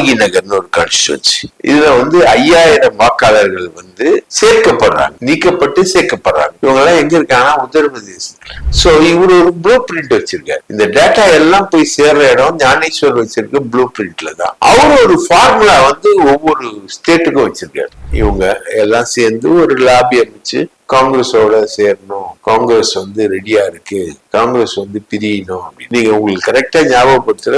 வால்மீகி நகர்னு ஒரு கான்ஸ்டுவன்சி இதுல வந்து ஐயாயிரம் வாக்காளர்கள் வந்து சேர்க்கப்படுறாங்க. நீக்கப்பட்டு சேர்க்கப்படுறாங்க. இவங்க எல்லாம் எங்க இருக்காங்கன்னா உத்தரப்பிரதேசம் சோ இவர் ஒரு ப்ளூ பிரிண்ட் வச்சிருக்காரு. இந்த டேட்டா எல்லாம் போய் சேர்ற இடம் ஞானேஸ்வர் வச்சிருக்க ப்ளூ பிரிண்ட்ல தான். அவர் ஒரு ஃபார்முலா வந்து ஒவ்வொரு ஸ்டேட்டுக்கும் வச்சிருக்காரு. இவங்க எல்லாம் சேர்ந்து ஒரு லாபி அமைச்சு காங்கிரஸோட சேரணும். காங்கிரஸ் வந்து ரெடியா இருக்கு. காங்கிரஸ் வந்து பிரியணும் அப்படின்னு. நீங்க உங்களுக்கு கரெக்டா ஞாபகப்படுத்துற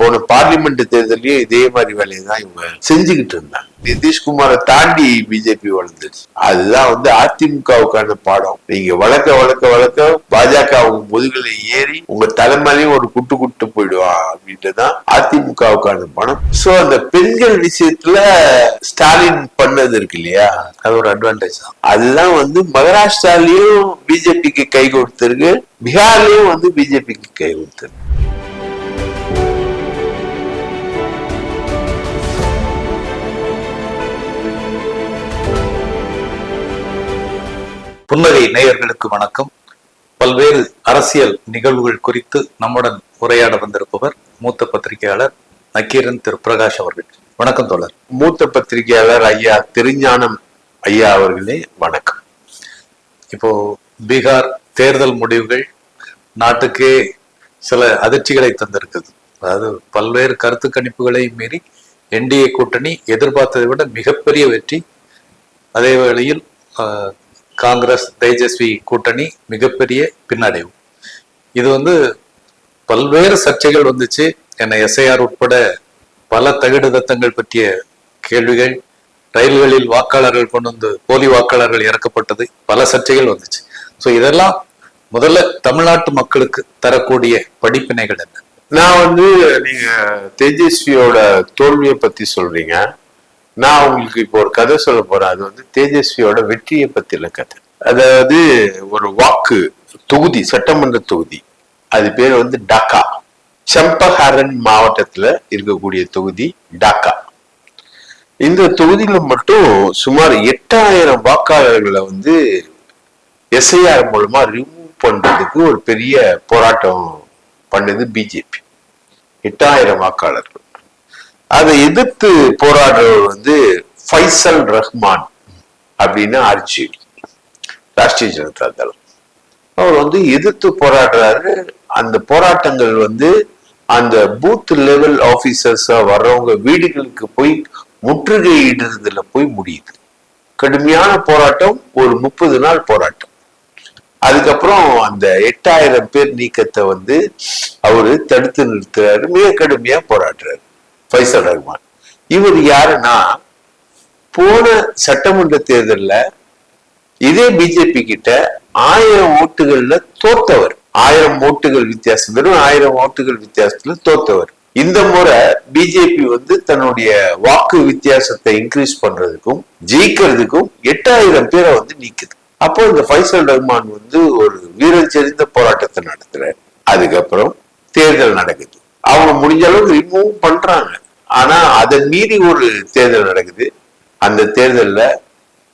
போன பார்லிமெண்ட் தேர்தலையும் இதே மாதிரி வேலையை தான் இவங்க செஞ்சுக்கிட்டு இருந்தாங்க. நிதிஷ்குமாரை தாண்டி பிஜேபி வளர்ந்துச்சு அதுதான் வந்து அதிமுகவுக்கான பாடம். நீங்க வளர்க்க வளர்க்க வளர்க்க பாஜக அவங்க முதுகுல ஏறி உங்க தலைமையிலையும் ஒரு குட்டு குட்டு போயிடுவான் அப்படின்றதான் அதிமுகவுக்கான பணம் சோ அந்த பெண்கள் விஷயத்துல ஸ்டாலின் பண்ணது இருக்கு இல்லையா? அது ஒரு அட்வான்டேஜ் தான். அதுதான் வந்து மகாராஷ்டிராலையும் பிஜேபிக்கு கை கொடுத்திருக்கு. பீகார்லயும் வந்து பிஜேபிக்கு கை கொடுத்திருக்கு புன்னகை நேயர்களுக்கு வணக்கம். பல்வேறு அரசியல் நிகழ்வுகள் குறித்து நம்முடன் உரையாட வந்திருப்பவர் மூத்த பத்திரிகையாளர் நக்கீரன் திரு பிரகாஷ் அவர்கள். வணக்கம் தோழர். மூத்த பத்திரிகையாளர் ஐயா திருஞானம் ஐயா அவர்களே வணக்கம். இப்போ பீகார் தேர்தல் முடிவுகள் நாட்டுக்கு சில அதிர்ச்சிகளை தந்திருக்குது. அதாவது பல்வேறு கருத்து கணிப்புகளை மீறி என்டிஏ கூட்டணி எதிர்பார்த்ததை விட மிகப்பெரிய வெற்றி. அதே வேளையில் காங்கிரஸ் தேஜஸ்வி கூட்டணி மிகப்பெரிய பின்னடைவு. இது வந்து பல்வேறு சர்ச்சைகள் வந்துச்சு. என்னை எஸ்ஐஆர் உட்பட பல தகுடுதத்தங்கள் பற்றிய கேள்விகள் ரயில்களில் வாக்காளர்கள் கொண்டு வந்து போலி வாக்காளர்கள் இறக்கப்பட்டது பல சர்ச்சைகள் வந்துச்சு. ஸோ இதெல்லாம் முதல்ல தமிழ்நாட்டு மக்களுக்கு தரக்கூடிய படிப்பினைகள் என்ன? நான் வந்து நீங்க தேஜஸ்வியோட தோல்வியை பத்தி சொல்றீங்க. நான் உங்களுக்கு இப்போ ஒரு கதை சொல்ல போறேன். அது வந்து தேஜஸ்வியோட வெற்றியை பத்தின கதை. அதாவது ஒரு வாக்கு தொகுதி சட்டமன்ற தொகுதி. அது பேர் வந்து டாக்கா. சம்பஹாரன் மாவட்டத்துல இருக்கக்கூடிய தொகுதி டாக்கா. இந்த தொகுதியில மட்டும் சுமார் எட்டாயிரம் வாக்காளர்களை வந்து எஸ்ஐஆர் மூலமா ரிமூவ் பண்றதுக்கு ஒரு பெரிய போராட்டம் பண்ணது பிஜேபி எட்டாயிரம் வாக்காளர்கள். அதை எதிர்த்து போராடுறவர் வந்து ஃபைசல் ரஹ்மான் அப்படின்னு ஆர்ஜேடி ராஷ்டிரிய ஜனதா தளம். அவர் வந்து எதிர்த்து போராடுறாரு. அந்த போராட்டங்கள் வந்து அந்த பூத் லெவல் ஆபீசர்ஸா வர்றவங்க வீடுகளுக்கு போய் முற்றுகையிடுறதுல போய் முடியுது. கடுமையான போராட்டம் ஒரு முப்பது நாள் போராட்டம். அதுக்கப்புறம் அந்த எட்டாயிரம் பேர் நீக்கத்தை வந்து அவரு தடுத்து நிறுத்துறாரு. மிக கடுமையா போராடுறாரு. ஃபைசல் ரஹ்மான் இவர் யாருன்னா போன சட்டமன்ற தேர்தலில் இதே பிஜேபி கிட்ட ஆயிரம் ஓட்டுகள்ல தோத்தவர். ஆயிரம் ஓட்டுகள் வித்தியாசம் வெறும் ஆயிரம் ஓட்டுகள் வித்தியாசத்துல தோத்தவர். இந்த முறை பிஜேபி வந்து தன்னுடைய வாக்கு வித்தியாசத்தை இன்க்ரீஸ் பண்றதுக்கும் ஜெயிக்கிறதுக்கும் எட்டாயிரம் பேரை வந்து நீக்குது. அப்போ இந்த ஃபைசல் ரஹ்மான் வந்து ஒரு வீரம் செறிந்த போராட்டத்தை நடத்துறாரு. அதுக்கப்புறம் தேர்தல் நடக்குது. அவங்க முடிஞ்ச அளவுக்கு ரிமூவ் பண்றாங்க. ஆனா அதை மீறி ஒரு தேர்தல் நடக்குது. அந்த தேர்தல்ல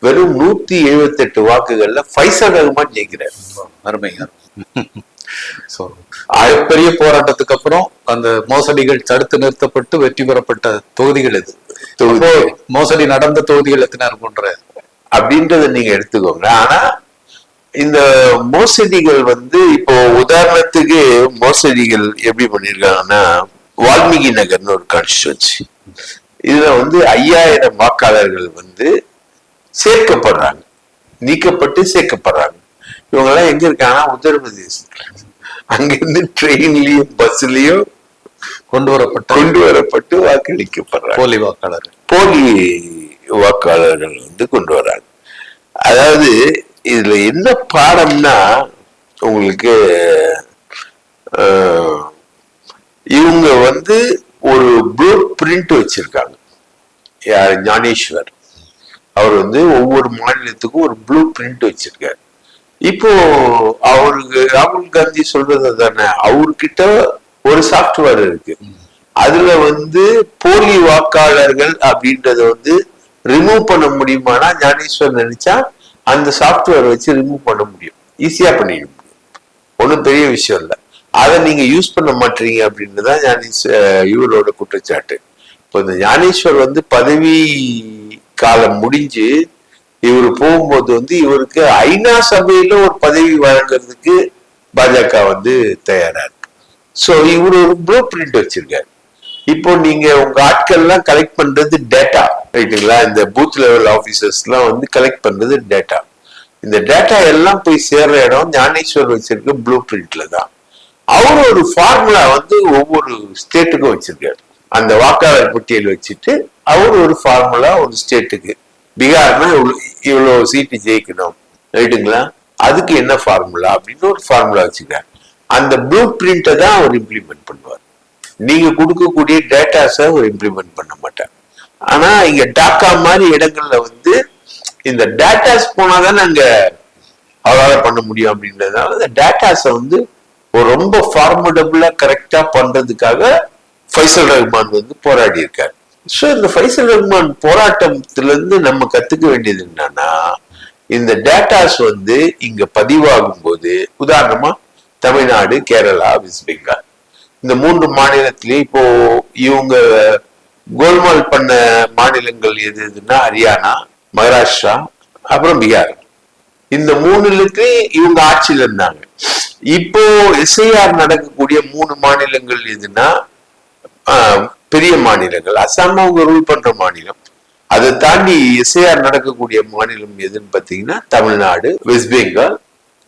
வெறும் நூத்தி எழுபத்தி எட்டு வாக்குகள்ல ஃபைசல் ரஹ்மான் ஜெயிக்கிறார். ஸோ பெரிய போராட்டத்துக்கு அப்புறம் அந்த மோசடிகள் தடுத்து நிறுத்தப்பட்டு வெற்றி பெறப்பட்ட தொகுதிகள் இது மோசடி நடந்த தொகுதிகள் எத்தனை இருக்குன்ற அப்படின்றத நீங்க எடுத்துக்கோங்க. ஆனா இந்த மோசடிகள் வந்து இப்போ உதாரணத்துக்கு மோசடிகள் எப்படி பண்ணிருக்காங்கன்னா வால்மீகி நகர்னு ஒரு கான்ஸ்டுவன்சி இதுல வந்து ஐயாயிரம் வாக்காளர்கள் வந்து சேர்க்கப்படுறாங்க. நீக்கப்பட்டு சேர்க்கப்படுறாங்க. இவங்க எல்லாம் எங்க இருக்காங்கன்னா உத்தரப்பிரதேசத்துல. அங்கிருந்து ட்ரெயின்லயும் பஸ்லயும் கொண்டு வரப்பட்ட கொண்டு வரப்பட்டு வாக்களிக்கப்படுறாங்க. போலி வாக்காளர்கள். போலி வாக்காளர்கள் வந்து கொண்டு வராங்க. அதாவது இதுல என்ன பாடம்னா உங்களுக்கு ஆஹ், இவங்க வந்து ஒரு ப்ளூ பிரிண்ட் வச்சிருக்காங்க. யார்? ஞானேஸ்வர். அவர் வந்து ஒவ்வொரு மாநிலத்துக்கும் ஒரு ப்ளூ பிரிண்ட் வச்சிருக்காரு. இப்போ அவருக்கு ராகுல் காந்தி சொல்றது தானே அவர்கிட்ட ஒரு சாஃப்ட்வேர் இருக்கு. அதுல வந்து போலி வாக்காளர்கள் அப்படின்றத வந்து ரிமூவ் பண்ண முடியுமானா ஞானேஸ்வர் நினைச்சா அந்த சாஃப்ட்வேர் வச்சு ரிமூவ் பண்ண முடியும். ஈஸியா பண்ணிட முடியும். ஒன்றும் பெரிய விஷயம் இல்லை. அதை நீங்க யூஸ் பண்ண மாட்டீங்க அப்படின்னு தான் ஞானேஸ் இவரோட குற்றச்சாட்டு. இப்போ இந்த ஞானேஸ்வர் வந்து பதவி காலம் முடிஞ்சு இவர் போகும்போது வந்து இவருக்கு ஐநா சபையில ஒரு பதவி வழங்குறதுக்கு பாஜக வந்து தயாரா இருக்கு. ஸோ இவர் ஒரு ப்ளூ பிரிண்ட் வச்சிருக்காரு. இப்போ நீங்க உங்க ஆட்கள்லாம் கலெக்ட் பண்றது டேட்டா ரைட்டுங்களா இந்த பூத் லெவல் ஆஃபீஸர்ஸ்லாம் வந்து கலெக்ட் பண்ணுறது டேட்டா இந்த டேட்டா எல்லாம் போய் சேர்ற இடம் ஞானேஸ்வர் வச்சிருக்க ப்ளூ பிரிண்ட்ல தான். அவர் ஒரு ஃபார்முலா வந்து ஒவ்வொரு ஸ்டேட்டுக்கும் வச்சிருக்காரு. அந்த வாக்காளர் பட்டியல் வச்சுட்டு அவர் ஒரு ஃபார்முலா ஒரு ஸ்டேட்டுக்கு பீகார்னா இவ்வளோ சீட்டு ஜெயிக்கணும். ரைட்டுங்களா அதுக்கு என்ன ஃபார்முலா அப்படின்னு ஒரு ஃபார்முலா வச்சுக்கிறார் அந்த ப்ளூ பிரிண்ட்டை தான் அவர் இம்ப்ளிமெண்ட் பண்ணுவார். நீங்க கொடுக்கக்கூடிய டேட்டாஸை அவர் இம்ப்ளிமெண்ட் பண்ண மாட்டார். ஆனா இங்க டாக்கா மாதிரி இடங்கள்ல வந்து இந்த டேட்டாஸ் போனாதான் அங்க அவரால் பண்ண முடியும் அப்படின்றதுனால இந்த டேட்டாஸை வந்து ஒரு ரொம்ப ஃபார்மடபுளா கரெக்டா பண்றதுக்காக ஃபைசல் ரஹ்மான் வந்து போராடி இருக்காரு. ஸோ இந்த ஃபைசல் ரஹ்மான் போராட்டத்துல இருந்து நம்ம கத்துக்க வேண்டியது என்னன்னா இந்த டேட்டாஸ் வந்து இங்க பதிவாகும் போது உதாரணமா தமிழ்நாடு கேரளா வெஸ்ட் பெங்கால். இந்த மூன்று மாநிலத்திலேயே இப்போ இவங்க கோல்மால் பண்ண மாநிலங்கள் எது எதுன்னா ஹரியானா மகாராஷ்டிரா அப்புறம் பீகார். இந்த மூணுலுக்கு இவங்க ஆட்சியில இருந்தாங்க. இப்போ எஸ்ஐஆர் நடக்கக்கூடிய மூணு மாநிலங்கள் எதுனா பெரிய மாநிலங்கள். அசாம் அவங்க ரூல் பண்ற மாநிலம். அதை தாண்டி எஸ்ஐஆர் நடக்கக்கூடிய மாநிலம் எதுன்னு பாத்தீங்கன்னா தமிழ்நாடு வெஸ்ட் பெங்கால்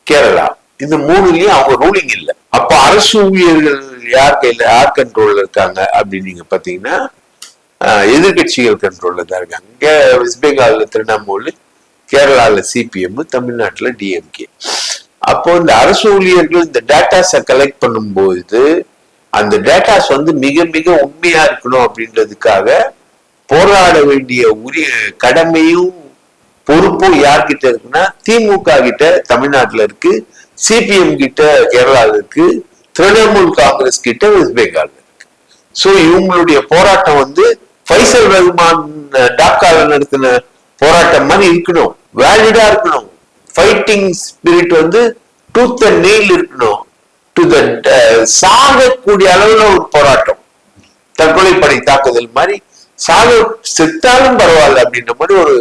கேரளா. இந்த மூணுலயும் அவங்க ரூலிங் இல்லை. அப்ப அரசு ஊழியர்கள் யார் கையில யார் கண்ட்ரோல்ல இருக்காங்க அப்படின்னு நீங்க பாத்தீங்கன்னா எதிர்கட்சிகள் எதிர்க்கட்சிகள் கண்ட்ரோல்ல தான் இருக்காங்க. இங்க வெஸ்ட் பெங்கால்ல திரிணாமுல் கேரளால சிபிஎம் தமிழ்நாட்டுல டிஎம்கே. அப்போ இந்த அரசு ஊழியர்கள் இந்த டேட்டாஸை கலெக்ட் பண்ணும்போது அந்த டேட்டாஸ் வந்து மிக மிக உண்மையா இருக்கணும் அப்படின்றதுக்காக போராட வேண்டிய உரிய கடமையும் பொறுப்பும் யார்கிட்ட இருக்குன்னா திமுக கிட்ட தமிழ்நாட்டுல இருக்கு சிபிஎம் கிட்ட கேரளால இருக்கு திரிணாமுல் காங்கிரஸ் கிட்ட வெஸ்ட் பெங்கால் இருக்கு. சோ இவங்களுடைய போராட்டம் வந்து பைசல் ரஹ்மான் டாக்கால நடத்தின போராட்டம் மாதிரி இருக்கணும். வேலிடா இருக்கணும். ஃபைட்டிங் ஸ்பிரிட் வந்து டூத் அண்ட் நெயில் இருக்கணும். டு த சாகக்கூடிய அளவுல ஒரு போராட்டம். தற்கொலைப்படை தாக்குதல் மாதிரி சாக செத்தாலும் பரவாயில்ல அப்படின்ற மாதிரி ஒரு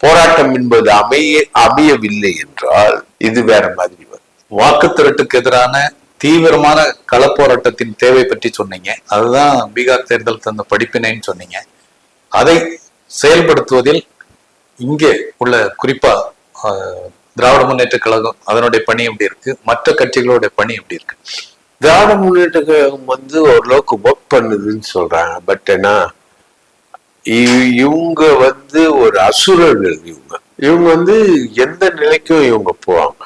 போராட்டம் என்பது அமைய அமையவில்லை என்றால் இது வேற மாதிரி வரும். வாக்கு திரட்டுக்கு எதிரான தீவிரமான களப்போராட்டத்தின் தேவை பற்றி சொன்னீங்க. அதுதான் பீகார் தேர்தல் தந்த படிப்பினைன்னு சொன்னீங்க. அதை செயல்படுத்துவதில் இங்கே உள்ள குறிப்பா திராவிட முன்னேற்ற கழகம் அதனுடைய பணி எப்படி இருக்கு? மற்ற கட்சிகளுடைய பணி எப்படி இருக்கு? திராவிட முன்னேற்ற கழகம் வந்து ஓரளவுக்கு ஒர்க் பண்ணுதுன்னு சொல்றாங்க. பட் ஏன்னா இ- இவங்க வந்து ஒரு அசுரர்கள் இவங்க. இவங்க வந்து எந்த நிலைக்கும் இவங்க போவாங்க.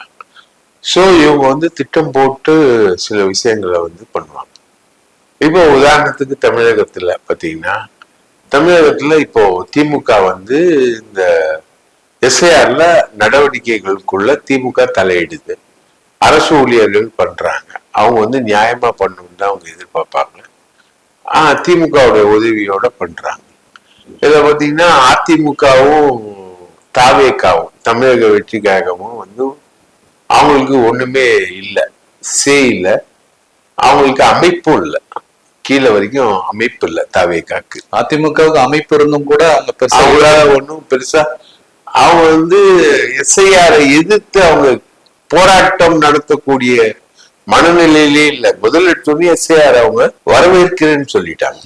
ஸோ இவங்க வந்து திட்டம் போட்டு சில விஷயங்களை வந்து பண்ணுவாங்க. இப்போ உதாரணத்துக்கு தமிழகத்துல பார்த்தீங்கன்னா தமிழகத்துல இப்போ திமுக வந்து இந்த எஸ்ஐஆர்ல நடவடிக்கைகளுக்குள்ள திமுக தலையிடுது. அரசு ஊழியர்கள் பண்றாங்க. அவங்க வந்து நியாயமா பண்ணணும்னு தான் அவங்க எதிர்பார்ப்பாங்க. ஆஹ் திமுகவுடைய உதவியோட பண்றாங்க. இதை பார்த்தீங்கன்னா அதிமுகவும் தாவேக்காவும் தமிழக வெற்றி கழகமும் வந்து அவங்களுக்கு ஒண்ணுமே இல்லை. சே இல்லை. அவங்களுக்கு அமைப்பும் இல்லை. கீழே வரைக்கும் அமைப்பு இல்லை தாவேக்காக்கு. அதிமுகவுக்கு அமைப்பு இருந்தும் கூட அவங்க பெருசா அவங்களால ஒன்றும் பெருசா. அவங்க வந்து எஸ்ஐஆரை எதிர்த்து அவங்க போராட்டம் நடத்தக்கூடிய மனநிலையிலே இல்ல. முதல் எடுத்தோடனே எஸ்ஐஆர் அவங்க வரவேற்கிறேன்னு சொல்லிட்டாங்க.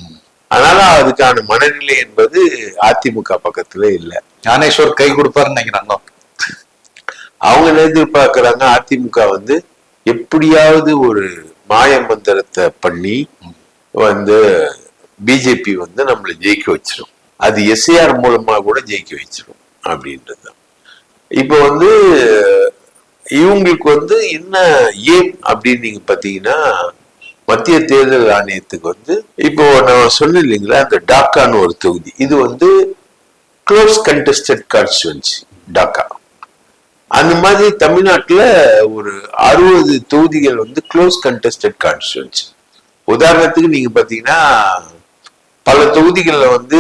அதனால அதுக்கான மனநிலை என்பது அதிமுக பக்கத்துல இல்ல. ஞானேஸ்வர் கை கொடுப்பாருன்னு நினைக்கிறாங்க அவங்க என்ன அதிமுக வந்து எப்படியாவது ஒரு மாய மந்திரத்தை பண்ணி வந்து பிஜேபி வந்து நம்மளை ஜெயிக்க வச்சிடும் அது எஸ்ஏஆர் மூலமா கூட ஜெயிக்க வச்சிடும் அப்படின்றது இப்போ வந்து இவங்களுக்கு வந்து என்ன ஏம் அப்படின்னு நீங்க பாத்தீங்கன்னா மத்திய தேர்தல் ஆணையத்துக்கு வந்து இப்போ நான் சொன்னேன் இல்லைங்களா அந்த டாக்கான்னு ஒரு தொகுதி. இது வந்து க்ளோஸ் கண்டெஸ்டட் கான்ஸ்டுவன்சி டாக்கா. அந்த மாதிரி தமிழ்நாட்டில் ஒரு அறுபது தொகுதிகள் வந்து க்ளோஸ் கண்டெஸ்டட் கான்ஸ்டுவன்சி உதாரணத்துக்கு நீங்க பாத்தீங்கன்னா பல தொகுதிகளில் வந்து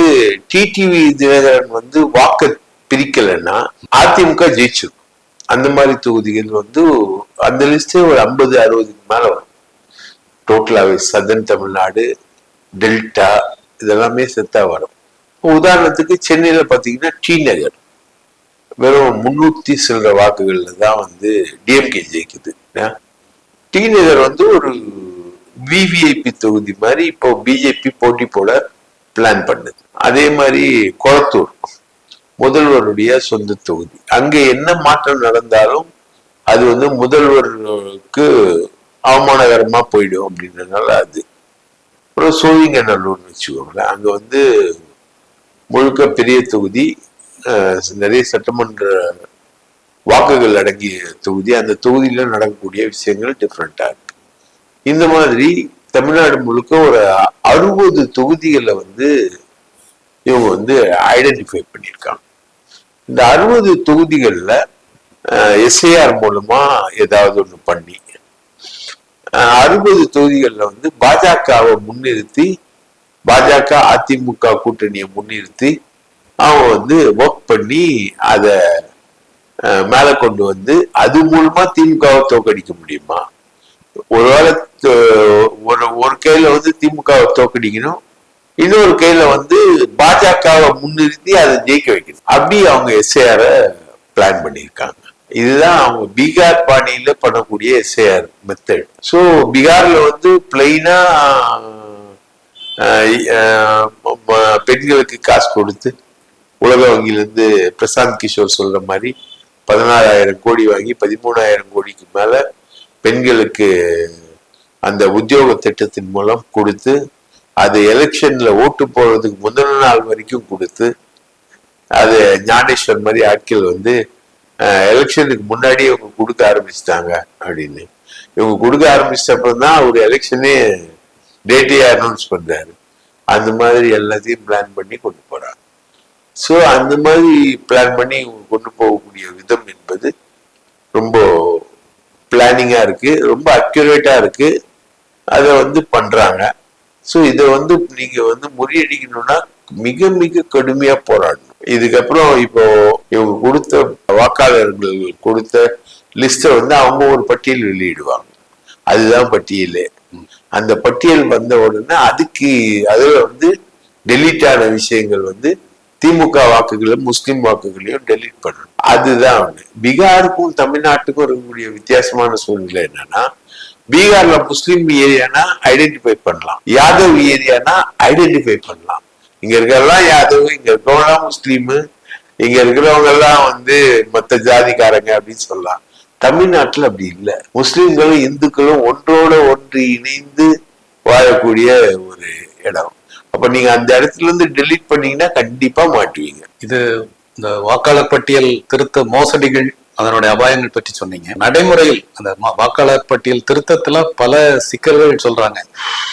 டிடிவி தினகரன் வந்து வாக்கு பிரிக்கலைன்னா அதிமுக ஜெயிச்சிருக்கும் அந்த மாதிரி தொகுதிகள் வந்து அந்த லிஸ்டே ஒரு ஐம்பது அறுபதுக்கு மேல வரும். டோட்டலாகவே சதன் தமிழ்நாடு டெல்டா இதெல்லாமே செத்தா வரும். உதாரணத்துக்கு சென்னையில பாத்தீங்கன்னா டி நகர் வெறும் முன்னூத்தி சில்லற வாக்குகள்ல தான் வந்து டிஎம்கே ஜெயிக்குது. ஏன்? வந்து ஒரு விவிஐபி தொகுதி மாதிரி இப்போ பிஜேபி போட்டி போட பிளான் பண்ணுது. அதே மாதிரி கொளத்தூர் முதல்வருடைய சொந்த தொகுதி. அங்கே என்ன மாற்றம் நடந்தாலும் அது வந்து முதல்வருக்கு அவமானகரமா போயிடும் அப்படின்றதுனால அது. அப்புறம் சோழிங்கநல்லூர்னு வச்சுக்கோங்களேன். அங்கே வந்து முழுக்க பெரிய தொகுதி நிறைய சட்டமன்ற வாக்குகள் அடங்கிய தொகுதி அந்த தொகுதியில நடக்கக்கூடிய விஷயங்கள் டிஃப்ரெண்டா இருக்கு. இந்த மாதிரி தமிழ்நாடு முழுக்க ஒரு அறுபது தொகுதிகளை வந்து இவங்க வந்து ஐடென்டிஃபை பண்ணியிருக்காங்க. இந்த அறுபது தொகுதிகளில் எஸ்ஐஆர் மூலமா ஏதாவது ஒன்று பண்ணி அறுபது தொகுதிகளில் வந்து பாஜகவை முன்னிறுத்தி பாஜக அதிமுக கூட்டணியை முன்னிறுத்தி அவங்க வந்து ஒர்க் பண்ணி அதை மேலே கொண்டு வந்து அது மூலமா திமுகவை தோக்கடிக்க முடியுமா? ஒருவேளை ஒரு ஒரு கையில வந்து திமுகவை தோக்கடிக்கணும் இன்னொரு கையில வந்து பாஜகவை முன்னிறுத்தி அதை ஜெயிக்க வைக்கணும். அப்படி அவங்க எஸ்ஏஆர பிளான் பண்ணியிருக்காங்க. இதுதான் அவங்க பீகார் பாணியில பண்ணக்கூடிய எஸ்ஏஆர் மெத்தட் ஸோ பீகார்ல வந்து பிளைனா பெண்களுக்கு காசு கொடுத்து உலக வங்கியிலிருந்து பிரசாந்த் கிஷோர் சொல்ற மாதிரி பதினாறாயிரம் கோடி வாங்கி பதிமூணாயிரம் கோடிக்கு மேல பெண்களுக்கு அந்த உத்தியோக திட்டத்தின் மூலம் கொடுத்து அது எலெக்ஷன்ல ஓட்டு போடுறதுக்கு முந்தின நாள் வரைக்கும் கொடுத்து அது ஞானேஸ்வர் மாதிரி ஆட்கள் வந்து எலெக்ஷனுக்கு முன்னாடி இவங்க கொடுக்க ஆரம்பிச்சிட்டாங்க அப்படின்னு. இவங்க கொடுக்க ஆரம்பிச்சப்பறம் தான் ஒரு எலெக்ஷனே டேட்டையே அனௌன்ஸ் பண்றாரு. அந்த மாதிரி எல்லாத்தையும் பிளான் பண்ணி கொண்டு போறாங்க ஸோ அந்த மாதிரி பிளான் பண்ணி இவங்க கொண்டு போகக்கூடிய விதம் என்பது ரொம்ப பிளானிங்காக இருக்குது ரொம்ப அக்யூரேட்டாக இருக்குது அதை வந்து பண்ணுறாங்க ஸோ இதை வந்து நீங்கள் வந்து முறியடிக்கணும்னா மிக மிக கடுமையாக போராடணும். இதுக்கப்புறம் இப்போ இவங்க கொடுத்த வாக்காளர்கள் கொடுத்த லிஸ்ட்டை வந்து அவங்க ஒரு பட்டியல் வெளியிடுவாங்க. அதுதான் பட்டியல். அந்த பட்டியல் வந்த உடனே அதுக்கு அதில் வந்து டெலீட் ஆன விஷயங்கள் வந்து திமுக வாக்குகளும் முஸ்லீம் வாக்குகளையும் டெலிட் பண்ணணும். அதுதான் ஒண்ணு. பீகாருக்கும் தமிழ்நாட்டுக்கும் இருக்கக்கூடிய வித்தியாசமான சூழ்நிலை என்னன்னா பீகார்ல முஸ்லீம் ஏரியானா ஐடென்டிஃபை பண்ணலாம். யாதவ் ஏரியானா ஐடென்டிஃபை பண்ணலாம். இங்க இருக்கிறதெல்லாம் யாதவ் இங்க இருக்கிறவங்களாம் முஸ்லீமு இங்க இருக்கிறவங்க எல்லாம் வந்து மத்த ஜாதிக்காரங்க அப்படின்னு சொல்லலாம். தமிழ்நாட்டுல அப்படி இல்லை. முஸ்லீம்களும் இந்துக்களும் ஒன்றோட ஒன்று இணைந்து வாழக்கூடிய ஒரு இடம். அப்ப நீங்க அந்த இடத்துல இருந்து டெலீட் பண்ணீங்கன்னா கண்டிப்பா மாட்டுவீங்க. இது இந்த வாக்காளர் பட்டியல் திருத்த மோசடிகள் அதனுடைய அபாயங்கள் பற்றி சொன்னீங்க. நடைமுறையில் அந்த வாக்காளர் பட்டியல் திருத்தத்துல பல சிக்கல்கள் சொல்றாங்க.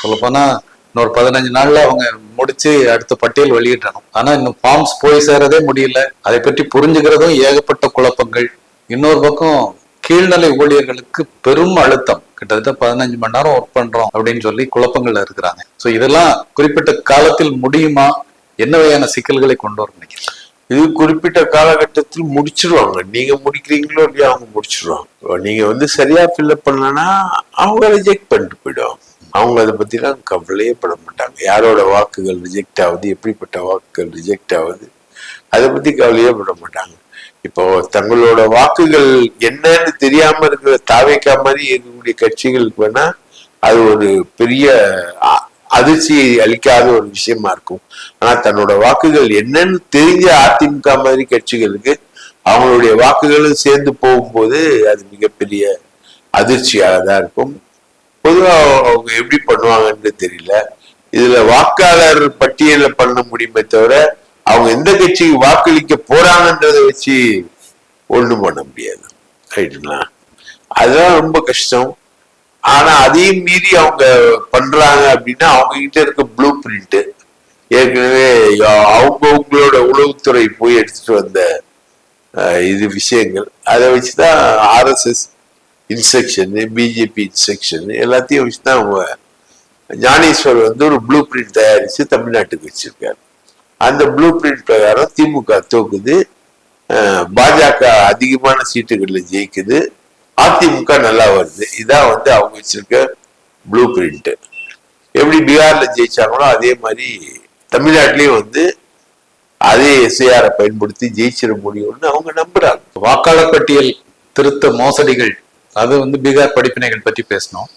சொல்ல போனா இன்னொரு பதினஞ்சு நாள்ல அவங்க முடிச்சு அடுத்த பட்டியல் வெளியிடணும். ஆனா இன்னும் ஃபார்ம்ஸ் போய் சேரதே முடியல. அதை பற்றி புரிஞ்சுக்கிறதும் ஏகப்பட்ட குழப்பங்கள். இன்னொரு பக்கம் கீழ்நிலை ஊழியர்களுக்கு பெரும் அழுத்தம். கிட்டத்தட்ட பதினஞ்சு மணி நேரம் ஒர்க் பண்றோம் அப்படின்னு சொல்லி குழப்பங்கள்ல இருக்கிறாங்க. சோ இதெல்லாம் குறிப்பிட்ட காலத்தில் முடியுமா? என்ன வகையான சிக்கல்களை கொண்டு வர நினைக்கிறேன் இது குறிப்பிட்ட காலகட்டத்தில் முடிச்சிருவாங்க. நீங்க முடிக்கிறீங்களோ இல்லையா அவங்க முடிச்சிருவாங்க. நீங்க வந்து சரியா ஃபில்அப் பண்ணலன்னா அவங்க ரிஜெக்ட் பண்ணிட்டு போயிடுவாங்க. அவங்க அதை பத்திலாம் கவலையே பட மாட்டாங்க. யாரோட வாக்குகள் ரிஜெக்ட் ஆகுது? எப்படிப்பட்ட வாக்குகள் ரிஜெக்ட் ஆகுது? அதை பத்தி கவலையே பட மாட்டாங்க. இப்போ தங்களோட வாக்குகள் என்னன்னு தெரியாம இருக்கிற தாவேக்கா மாதிரி இருக்கக்கூடிய கட்சிகளுக்கு வேணா அது ஒரு பெரிய அ- அதிர்ச்சியை அளிக்காத ஒரு விஷயமா இருக்கும். ஆனா தன்னோட வாக்குகள் என்னன்னு தெரிஞ்ச அதிமுக மாதிரி கட்சிகளுக்கு அவங்களுடைய வாக்குகளும் சேர்ந்து போகும்போது அது மிகப்பெரிய அதிர்ச்சியாக தான் இருக்கும். பொதுவாக அவங்க எப்படி பண்ணுவாங்கன்னு தெரியல. இதுல வாக்காளர் பட்டியலில் பண்ண முடியுமே தவிர அவங்க எந்த கட்சிக்கு வாக்களிக்க போறாங்கன்றதை வச்சு ஒண்ணும் பண்ண முடியாது. ரைட்டுங்களா அதுதான் ரொம்ப கஷ்டம். ஆனா அதையும் மீறி அவங்க பண்றாங்க அப்படின்னா அவங்க கிட்ட இருக்க ப்ளூ பிரிண்ட் ஏற்கனவே அவங்கவுங்களோட உளவுத்துறை போய் எடுத்துட்டு வந்த இது விஷயங்கள். அதை வச்சுதான் ஆர்எஸ்எஸ் இன்ஸ்ட்ரக்ஷன் பிஜேபி இன்ஸ்ட்ரக்ஷன் எல்லாத்தையும் வச்சுதான் அவங்க ஞானேஸ்வர் வந்து ஒரு ப்ளூ பிரிண்ட் தயாரிச்சு தமிழ்நாட்டுக்கு வச்சிருக்காரு. அந்த ப்ளூ பிரிண்ட் பிரகாரம் திமுக தோக்குது. பாஜக அதிகமான சீட்டுகளில் ஜெயிக்குது. அதிமுக நல்லா வருது. இதான் வந்து அவங்க வச்சிருக்க ப்ளூ பிரிண்ட் எப்படி பீகார்ல ஜெயிச்சாங்களோ அதே மாதிரி தமிழ்நாட்டிலயும் வந்து அதே எஸ்ஐஆரை பயன்படுத்தி ஜெயிச்சிட முடியும்னு அவங்க நம்புறாங்க. வாக்காளர் பட்டியல் திருத்த மோசடிகள் அது வந்து பீகார் படிப்பினைகள் பற்றி பேசணும்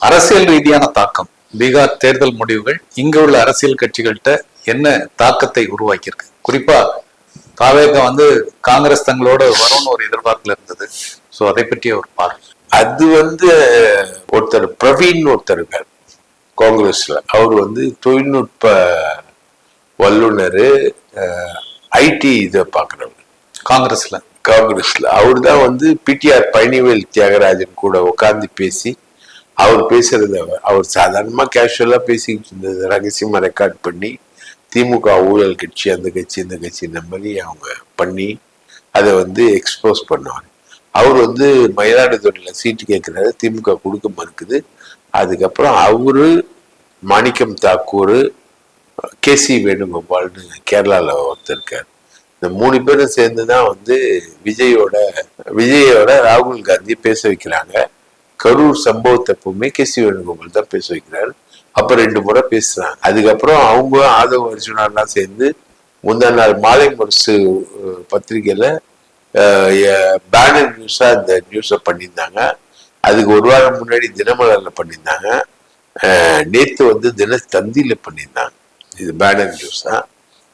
அரசியல் ரீதியான தாக்கம் பீகார் தேர்தல் முடிவுகள் இங்க உள்ள அரசியல் கட்சிகள்கிட்ட என்ன தாக்கத்தை உருவாக்கியிருக்கு? குறிப்பா தாவேக வந்து காங்கிரஸ் தங்களோட வரும்னு ஒரு எதிர்பார்ப்புல இருந்தது. ஸோ அதை பற்றி ஒரு பார்வை. அது வந்து ஒருத்தர் பிரவீன் ஒருத்தர் காங்கிரஸ்ல. அவர் வந்து தொழில்நுட்ப வல்லுனர் ஐடி இதை பார்க்குறவர். காங்கிரஸ்ல. காங்கிரஸ்ல. அவர் தான் வந்து பிடிஆர் பழனிவேல் தியாகராஜன் கூட உட்கார்ந்து பேசி அவர் பேசுறத அவர் சாதாரணமாக கேஷுவலாக பேசிக்கிட்டு இருந்தது ரகசியமாக ரெக்கார்ட் பண்ணி திமுக ஊழல் கட்சி அந்த கட்சி இந்த கட்சி இந்த மாதிரி அவங்க பண்ணி அதை வந்து எக்ஸ்போஸ் பண்ணுவார். அவர் வந்து மயிலாடுதுறையில் சீட்டு கேட்குறாரு திமுக கொடுக்க மறுக்குது. அதுக்கப்புறம் அவரு மாணிக்கம் தாக்கூர் கேசி வேணுகோபால்னு கேரளாவில் ஒருத்தர் இருக்கார். இந்த மூணு பேரும் சேர்ந்து தான் வந்து விஜயோட விஜயோட ராகுல் காந்தி பேச வைக்கிறாங்க. கரூர் சம்பவத்தப்பவுமே கேசி வேணுகோபால் தான் பேச வைக்கிறாரு. அப்ப ரெண்டு முறை பேசுறாங்க. அதுக்கப்புறம் அவங்க ஆதவ அர்ஜுனாலாம் சேர்ந்து முந்தா நாள் மாலை முரசு பத்திரிகையில பேனர் நியூஸா இந்த நியூஸை பண்ணியிருந்தாங்க. அதுக்கு ஒரு வாரம் முன்னாடி தினமலர்ல பண்ணியிருந்தாங்க. நேத்து வந்து தினத்தந்தியில பண்ணியிருந்தாங்க. இது பேனர் நியூஸா.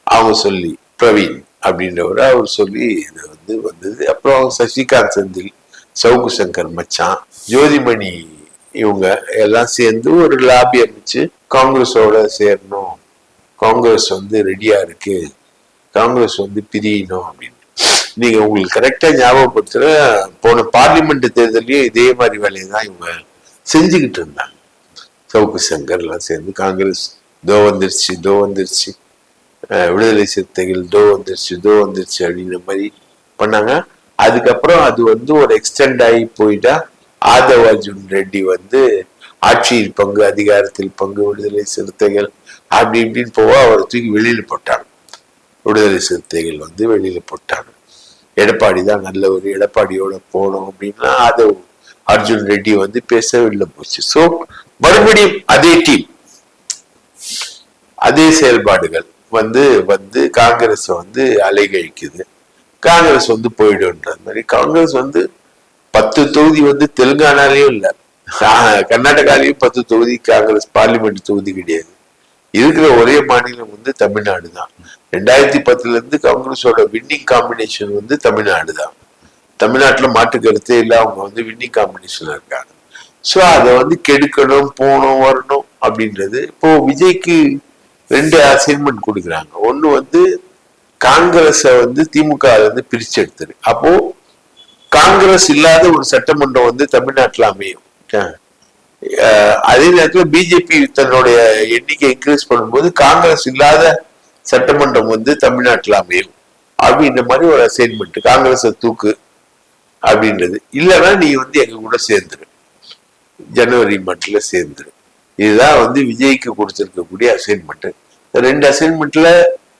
அவங்க சொல்லி பிரவீன் அப்படின்றவர் அவர் சொல்லி இது வந்து வந்தது. அப்புறம் சசிகாந்த் செந்தில் சவுக்கு சங்கர் மச்சான் ஜோதிமணி இவங்க எல்லாம் சேர்ந்து ஒரு லாபி அமைச்சு காங்கிரஸோட சேரணும். காங்கிரஸ் வந்து ரெடியா இருக்கு. காங்கிரஸ் வந்து பிரியணும் அப்படின்னு. நீங்க உங்களுக்கு கரெக்டா ஞாபகப்படுத்துற போன பார்லிமெண்ட் தேர்தலையும் இதே மாதிரி வேலையை தான் இவங்க செஞ்சுக்கிட்டு இருந்தாங்க. சவுக்கு சங்கர் எல்லாம் சேர்ந்து காங்கிரஸ் தோ வந்துருச்சு தோ வந்துருச்சு. விடுதலை சிறுத்தைகள் தோ வந்துருச்சு தோ வந்துருச்சு அப்படின்ற மாதிரி பண்ணாங்க. அதுக்கப்புறம் அது வந்து ஒரு எக்ஸ்டெண்ட் ஆகி போயிட்டா ஆதவ் அர்ஜுன் ரெட்டி வந்து ஆட்சியில் பங்கு அதிகாரத்தில் பங்கு விடுதலை சிறுத்தைகள் அப்படி இப்படின்னு போக அவரை தூக்கி வெளியில போட்டாங்க. விடுதலை சிறுத்தைகள் வந்து வெளியில போட்டாங்க. எடப்பாடி தான் நல்ல ஒரு எடப்பாடியோட போனோம் அப்படின்னா ஆதவ் அர்ஜுன் ரெட்டி வந்து பேசவில்லை போச்சு. சோ மறுபடியும் அதே டீம் அதே செயல்பாடுகள் வந்து வந்து காங்கிரஸ் வந்து அலைகழிக்குது. காங்கிரஸ் வந்து போயிடும்ன்ற மாதிரி காங்கிரஸ் வந்து பத்து தொகுதி வந்து தெலுங்கானாலையும் இல்லை. ஆஹ் கர்நாடகாலையும் பத்து தொகுதி காங்கிரஸ் பார்லிமெண்ட் தொகுதி கிடையாது. இருக்கிற ஒரே மாநிலம் வந்து தமிழ்நாடு தான். ரெண்டாயிரத்தி பத்துல இருந்து காங்கிரஸோட வின்னிங் காம்பினேஷன் வந்து தமிழ்நாடு தான். தமிழ்நாட்டுல மாற்று கருத்தே இல்லை அவங்க வந்து வின்னிங் காம்பினேஷன்ல இருக்காங்க. ஸோ அதை வந்து கெடுக்கணும் போகணும் வரணும் அப்படின்றது இப்போ விஜய்க்கு ரெண்டு அசைன்மெண்ட் கொடுக்குறாங்க. ஒண்ணு வந்து காங்கிரஸை வந்து திமுக வந்து பிரிச்சு எடுத்துரு. அப்போ காங்கிரஸ் இல்லாத ஒரு சட்டமன்றம் வந்து தமிழ்நாட்டில் அமையும். அதே நேரத்தில் பிஜேபி தன்னுடைய எண்ணிக்கை இன்க்ரீஸ் பண்ணும்போது காங்கிரஸ் இல்லாத சட்டமன்றம் வந்து தமிழ்நாட்டில் அமையும். அப்படி இந்த மாதிரி ஒரு அசைன்மெண்ட் காங்கிரஸை தூக்கு அப்படின்றது. இல்லைன்னா நீ வந்து எங்க கூட சேர்ந்துரு. ஜனவரி மட்டில் சேர்ந்துரு. இதுதான் வந்து விஜய்க்கு கொடுத்துருக்கக்கூடிய அசைன்மெண்ட் ரெண்டு அசைன்மெண்ட்ல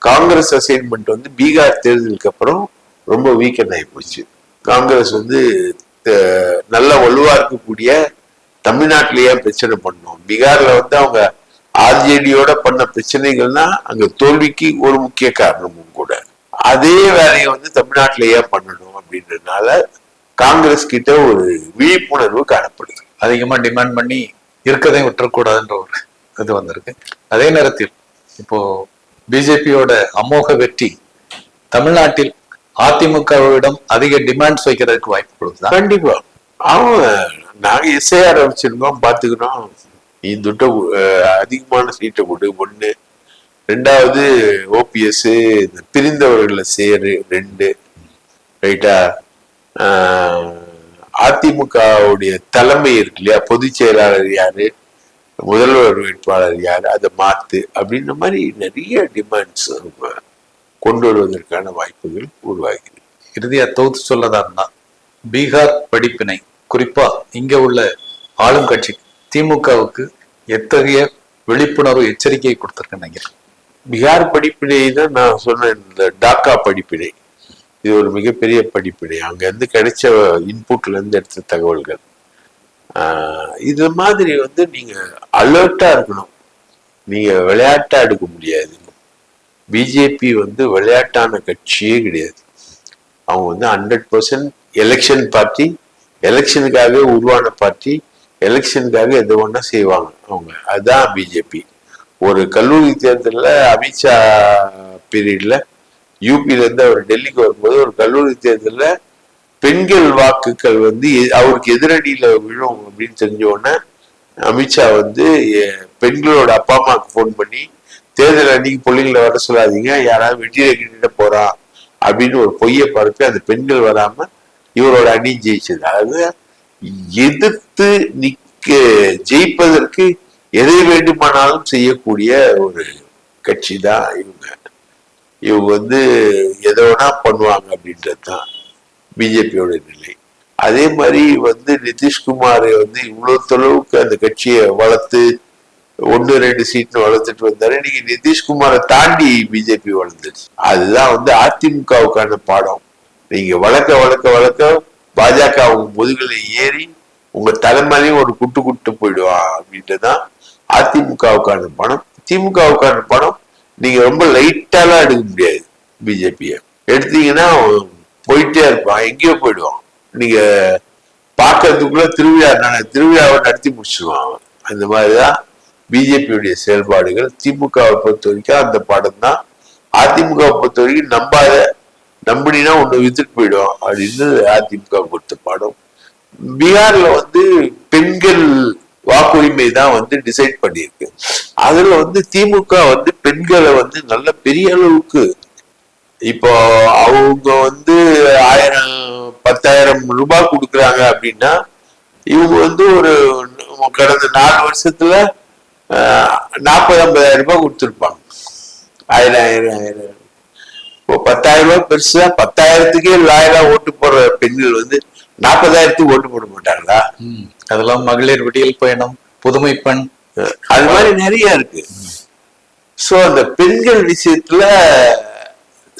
காங்கிரஸ் அசைன்மெண்ட் வந்து பீகார் தேர்தலுக்கு அப்புறம் ரொம்ப வீக்கன் ஆகி போச்சு. காங்கிரஸ் வந்து நல்ல வலுவா இருக்கக்கூடிய தமிழ்நாட்டிலேயே பிரச்சனை பண்ணோம். பீகார்ல வந்து அவங்க ஆர்ஜேடியோட பண்ண பிரச்சனைகள்னா அங்க தோல்விக்கு ஒரு முக்கிய காரணமும் கூட. அதே வேலையை வந்து தமிழ்நாட்டிலேயே பண்ணணும் அப்படின்றதுனால காங்கிரஸ் கிட்ட ஒரு விழிப்புணர்வு காணப்படுது. அதிகமா டிமாண்ட் பண்ணி இருக்கதையும் விட்டுறக்கூடாதுன்ற ஒரு இது வந்திருக்கு. அதே நேரத்தில் இப்போ பிஜேபியோட அமோக வெற்றி தமிழ்நாட்டில் அதிமுகவிடம் அதிக டிமாண்ட்ஸ் வைக்கிறதுக்கு வாய்ப்பு கொடுக்குதா? கண்டிப்பா. அவங்க நாங்க எஸ்ஐஆர் ஆரம்பிச்சிருந்தோம் பாத்துக்கிறோம் நீ அதிகமான சீட்டை கொடு. ஒண்ணு. ரெண்டாவது ஓபிஎஸ் இந்த பிரிந்தவர்கள சேரு. ரெண்டு. ரைட்டா? அதிமுகவுடைய தலைமை இருக்கு இல்லையா? பொதுச் செயலாளர் யாரு? முதல்வர் வேட்பாளர் யாரு? அதை மாத்து. அப்படின்ற மாதிரி நிறைய டிமாண்ட்ஸ் கொண்டு வருவதற்கான வாய்ப்புகள் உருவாகிறது. இறுதியா தொகுத்து சொல்லதான்னா பீகார் படிப்பினை குறிப்பா இங்க உள்ள ஆளும் கட்சி திமுகவுக்கு எத்தகைய விழிப்புணர்வு எச்சரிக்கை கொடுத்துருக்கேன் பீகார் படிப்பினை தான் நான் சொன்ன இந்த டாக்கா படிப்பினை. இது ஒரு மிகப்பெரிய படிப்பினை. அங்கேருந்து கிடைச்ச இன்புட்லேருந்து எடுத்த தகவல்கள். இது மாதிரி வந்து நீங்கள் அலர்ட்டாக இருக்கணும். நீங்கள் விளையாட்டாக எடுக்க முடியாது. பிஜேபி வந்து விளையாட்டான கட்சியே கிடையாது. அவங்க வந்து ஹண்ட்ரட் பர்சன்ட் எலெக்ஷன் பார்ட்டி எலெக்ஷனுக்காக உருவான பார்ட்டி எலெக்ஷனுக்காக எது ஒன்றா செய்வாங்க அவங்க. அதுதான் பிஜேபி ஒரு கல்லூரி தேர்தலில் அமித்ஷா பீரியடில் யூபியிலேருந்து அவர் டெல்லிக்கு வரும்போது ஒரு கல்லூரி தேர்தலில் பெண்கள் வாக்குகள் வந்து எ- அவருக்கு எதிரடியில் விழும் அப்படின்னு தெரிஞ்ச உடனே அமித்ஷா வந்து பெண்களோட அப்பா அம்மாவுக்கு ஃபோன் பண்ணி தேர்தல் அன்னைக்கு பிள்ளைங்களை வர சொல்லாதீங்க. யாராவது வெட்டியில கிட்ட போறா அப்படின்னு ஒரு பொய்யை பரப்பி அந்த பெண்கள் வராம இவரோட அணி ஜெயிச்சது. அதாவது எதிர்த்து நிக்க ஜெயிப்பதற்கு எதை வேண்டுமானாலும் செய்யக்கூடிய ஒரு கட்சி தான் இவங்க. இவங்க வந்து எதை பண்ணுவாங்க அப்படின்றது தான் பிஜேபியோட நிலை. அதே மாதிரி வந்து நிதிஷ்குமார் வந்து இவ்வளவு தொலைவுக்கு அந்த கட்சியை வளர்த்து ஒன்று ரெண்டு சீட்னு வளர்த்துட்டு வந்தாரு. இன்னைக்கு நிதிஷ்குமாரை தாண்டி பிஜேபி வளர்ந்துச்சு. அதுதான் வந்து அதிமுகவுக்கான பாடம். நீங்க வளர்க்க வளர்க்க வளர்க்க பாஜக உங்க முதுகுல ஏறி உங்க தலைமையிலையும் ஒரு குட்டு குட்டு போயிடுவான் அப்படின்றதுதான் அதிமுகவுக்கான பணம். திமுகவுக்கான பணம் நீங்க ரொம்ப லைட்டாலாம் எடுக்க முடியாது பிஜேபிய. எடுத்தீங்கன்னா போயிட்டே இருப்பான் எங்கேயோ போயிடுவான். நீங்க பார்க்கறதுக்குள்ள திருவிழா திருவிழாவை நடத்தி முடிச்சிருவான் அவன். அந்த மாதிரிதான் பிஜேபியுடைய செயல்பாடுகள் திமுகவை பொறுத்த வரைக்கும் அந்த படம் தான் அதிமுகவை பொறுத்த வரைக்கும் நம்பாத நம்பினா ஒண்ணு வித்துட்டு போயிடும். அப்படின்னு அதிமுக பொறுத்த பாடம். பீகார்ல வந்து பெண்கள் வாக்குரிமை தான் வந்து டிசைட் பண்ணியிருக்கு. அதுல வந்து திமுக வந்து பெண்களை வந்து நல்ல பெரிய அளவுக்கு இப்போ அவங்க வந்து ஆயிரம் பத்தாயிரம் ரூபாய் கொடுக்குறாங்க அப்படின்னா இவங்க வந்து ஒரு கடந்த நாலு வருஷத்துல நாற்பது ஐம்பதாயிரம் ரூபாய் கொடுத்துருப்பாங்க. ஆயிரம் இப்போ பத்தாயிரம் ரூபாய் பெருசா? பத்தாயிரத்துக்கே லாயலா ஓட்டு போடுற பெண்கள் வந்து நாற்பதாயிரத்துக்கு ஓட்டு போட மாட்டாங்களா. அதெல்லாம் மகளிர் விடியல் பயணம் புதுமை பெண். அது மாதிரி நிறைய இருக்கு. சோ அந்த பெண்கள் விஷயத்துல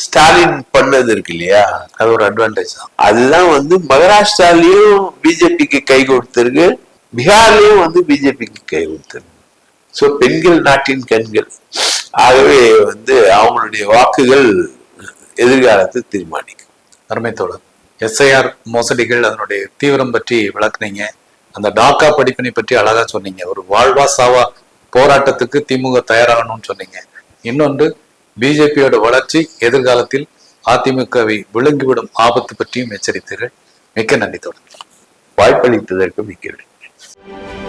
ஸ்டாலின் பண்ணது இருக்கு இல்லையா? அது ஒரு அட்வான்டேஜ் தான். அதுதான் வந்து மகாராஷ்டிராலையும் பிஜேபிக்கு கை கொடுத்திருக்கு பீகார்லயும் வந்து பிஜேபிக்கு கை கொடுத்திருக்கு. சோ பெண்கள் நாட்டின் கண்கள். ஆகவே வந்து அவங்களுடைய வாக்குகள் எதிர்காலத்தை தீர்மானிக்கும். அருமை தோழர் எஸ்ஐஆர் மோசடிகள் அதனுடைய தீவிரம் பற்றி விளக்குனீங்க. அந்த டாக்கா படிப்பினை பற்றி அழகா சொன்னீங்க. ஒரு வாழ்வா சாவா போராட்டத்துக்கு திமுக தயாராகணும்னு சொன்னீங்க. இன்னொன்று பிஜேபியோட வளர்ச்சி எதிர்காலத்தில் அதிமுகவை விழுங்கிவிடும் ஆபத்து பற்றியும் எச்சரித்தீர்கள். மிக்க நன்றி தொடர் வாய்ப்பளித்ததற்கு மிக்க நன்றி.